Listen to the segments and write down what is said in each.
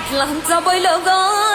पाटलांचा बैल गाडा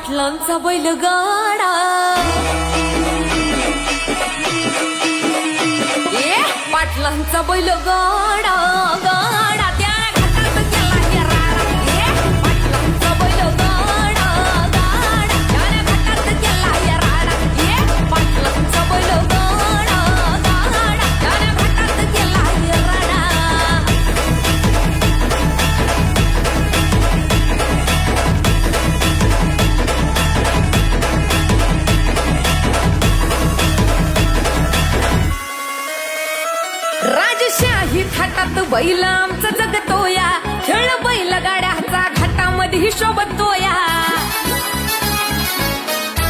पाटलांचा बैलगाडा. ए पाटलांचा बैलगाडा. बैल आमचा जगतोया खेळ बैल गाड्याचा घाटामध्ये शोभतोया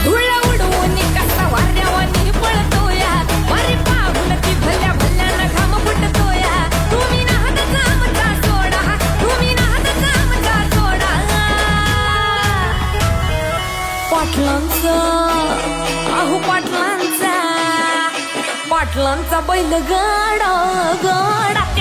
धुळ उडवून कसा वाऱ्यावानी पळतोया. वारी पाहून ती भल्या भल्यानं घाम फुटतोया. तुम्ही नाहत आमचा सोडा. तुम्ही नाहत आमचा सोडा. पाटलांचा अहो पाटलांचा. पाटलांचा बैल गाडा गाडा.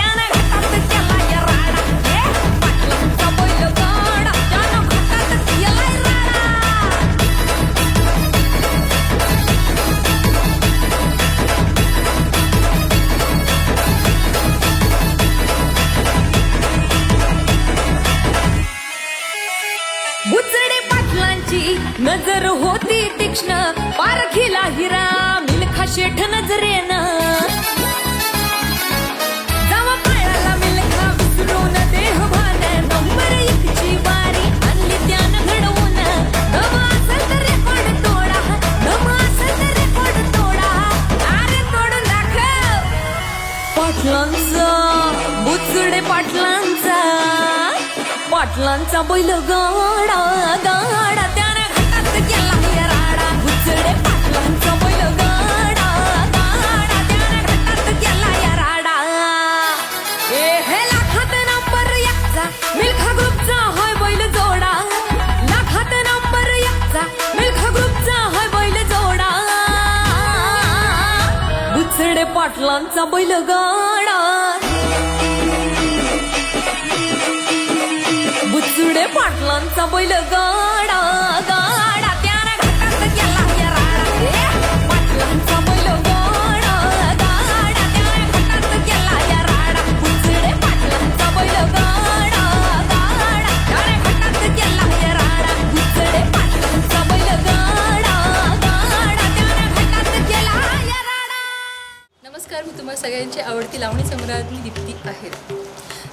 तर होती तीक्ष्ण पारखीला हिरा मिल्खा शेठ नजरेनं. देह त्यानं पाटलांचा बुचडे पाटलांचा पाटलांचा बैल गाडा गाडा बुचडे पाटलांचा बैल तुम्हा सगळ्यांची आवडती लावणी सम्राज्ञी दीप्ती आहे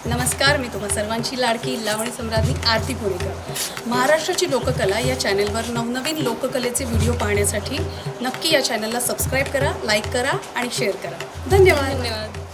नमस्कार मी तुम्हा सर्वांची लाडकी लावणी सम्राज्ञी आरती पुणेकर महाराष्ट्राची लोककला या चॅनेलवर नवनवीन लोककलेचे व्हिडिओ पाहण्यासाठी नक्की या चॅनलला सबस्क्राईब करा लाईक करा आणि शेअर करा. धन्यवाद. धन्यवाद.